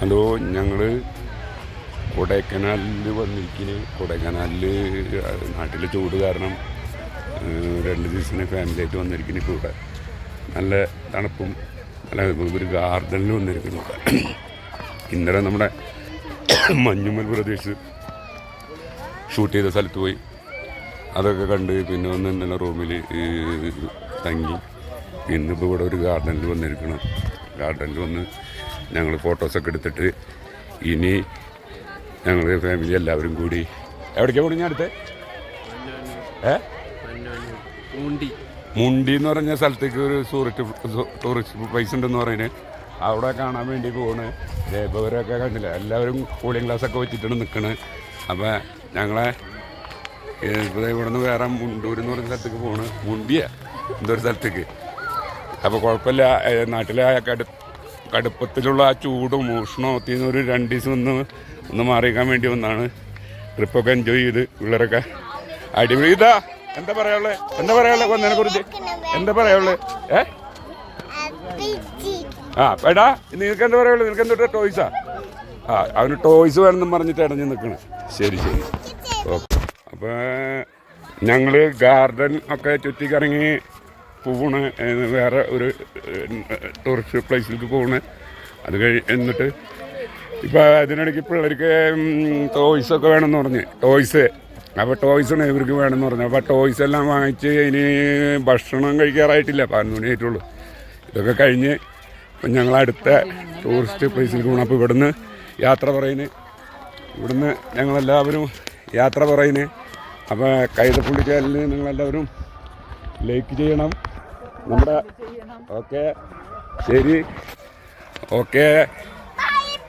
Hello ഞങ്ങൾ കൊടൈക്കനാലിൽ വന്നിരിക്കുന്നു കൊടൈക്കനാലിൽ നാട്ടിലെ ചൂട് കാരണം രണ്ട് ദിവസത്തിന് ഫാമിലിയായിട്ട് വന്നിരിക്കുന്നു ഇപ്പോൾ ഇവിടെ. നല്ല തണുപ്പും നല്ല ഒരു ഗാർഡനിൽ വന്നിരിക്കുന്നു ഇന്നലെ നമ്മുടെ മഞ്ഞുമൽ പ്രദേശ് ഷൂട്ട് ചെയ്ത സ്ഥലത്ത് പോയി. അതൊക്കെ കണ്ട് പിന്നെ വന്ന് ഇന്നലെ റൂമിൽ തങ്ങി. ഇന്നിപ്പോൾ ഇവിടെ ഒരു ഗാർഡനിൽ വന്നിരിക്കണം. ഗാർഡനിൽ വന്ന് ഞങ്ങൾ ഫോട്ടോസൊക്കെ എടുത്തിട്ട് ഇനി ഞങ്ങൾ ഫാമിലി എല്ലാവരും കൂടി. എവിടേക്കാണ് പോകണം ഞാൻ അടുത്ത്? ഏ? മുണ്ടി. മുണ്ടി എന്ന് പറഞ്ഞ സ്ഥലത്തേക്ക് ഒരു ടൂറിസ്റ്റ് ടൂറിസ്റ്റ് പ്ലേസ് ഉണ്ടെന്ന് പറയുന്നത്. അവിടെ കാണാൻ വേണ്ടി പോണ്. ഇവരൊക്കെ കണ്ടില്ല? എല്ലാവരും കൂളിംഗ് ഗ്ലാസ് ഒക്കെ വെച്ചിട്ടാണ് നിൽക്കണത് അപ്പം ഞങ്ങളെ ഇവിടെ നിന്ന് വേറെ മുണ്ടൂർ എന്ന് പറഞ്ഞ സ്ഥലത്തേക്ക് പോണ്. മുണ്ടിയ. എന്തൊരു സ്ഥലത്തേക്ക്. അപ്പോൾ കുഴപ്പമില്ല. നാട്ടിലെ ആയൊക്കെ കടു കടുപ്പത്തിലുള്ള ആ ചൂടും ഉഷ്ണമൊക്കെ ഒരു രണ്ട് ദിവസം ഒന്ന് ഒന്ന് മാറിയിക്കാൻ വേണ്ടി വന്നാണ്. ട്രിപ്പൊക്കെ എൻജോയ് ചെയ്ത് പിള്ളേരൊക്കെ. അടിപൊളി. ഇതാ എന്താ പറയാനുള്ളത് എന്താ പറയാനുള്ളത് കൊന്നതിനെ കുറിച്ച് എന്താ പറയാനുള്ളത് ഏ? ആ എടാ നിനക്ക് എന്താ പറയുള്ളൂ നിനക്ക് എന്താ ടോയ്സാ ആ അവന് ടോയ്സ് വേണമെന്ന് പറഞ്ഞിട്ട് ഇടഞ്ഞ് നിൽക്കണം. ശരി ശരി. ഓക്കെ അപ്പോൾ ഞങ്ങൾ ഗാർഡൻ ഒക്കെ ചുറ്റിക്കറങ്ങി ഏഹ് വേറെ ഒരു ടൂറിസ്റ്റ് പ്ലേസിലേക്ക് പോണ് അത് കഴി എന്നിട്ട് ഇപ്പോൾ അതിനിടയ്ക്ക് പിള്ളേർക്ക് ടോയ്സൊക്കെ വേണമെന്ന് പറഞ്ഞ്. ടോയ്സ് അപ്പോൾ ടോയ്സാണ് ഇവർക്ക് വേണമെന്ന് പറഞ്ഞു. അപ്പോൾ ടോയ്സ് എല്ലാം വാങ്ങിച്ച് ഇനി ഭക്ഷണം കഴിക്കാറായിട്ടില്ല. പതിനൊന്ന് മണി ആയിട്ടുള്ളൂ. ഇതൊക്കെ കഴിഞ്ഞ് ഇപ്പം ഞങ്ങൾ അടുത്ത ടൂറിസ്റ്റ് പ്ലേസിലേക്ക് പോകണം അപ്പോൾ ഇവിടുന്ന് യാത്ര പറയുന്നത് ഇവിടുന്ന് ഞങ്ങളെല്ലാവരും യാത്ര പറയുന്നത് അപ്പോൾ കൈതപ്പുള്ളി ചാനലിൽ നിങ്ങളെല്ലാവരും ലൈക്ക് ചെയ്യണം. നമ്മുടെ ഓക്കെ. ശരി. Okay.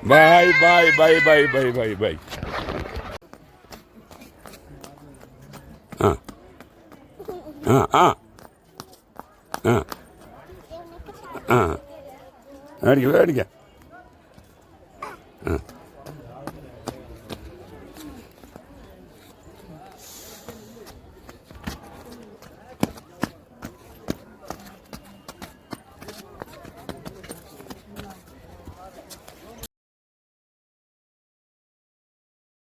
Bye bye bye bye bye bye bye. ആ. ആ ആ. ആ. ആ. മേടിക്കാം മേടിക്കാം. ആ.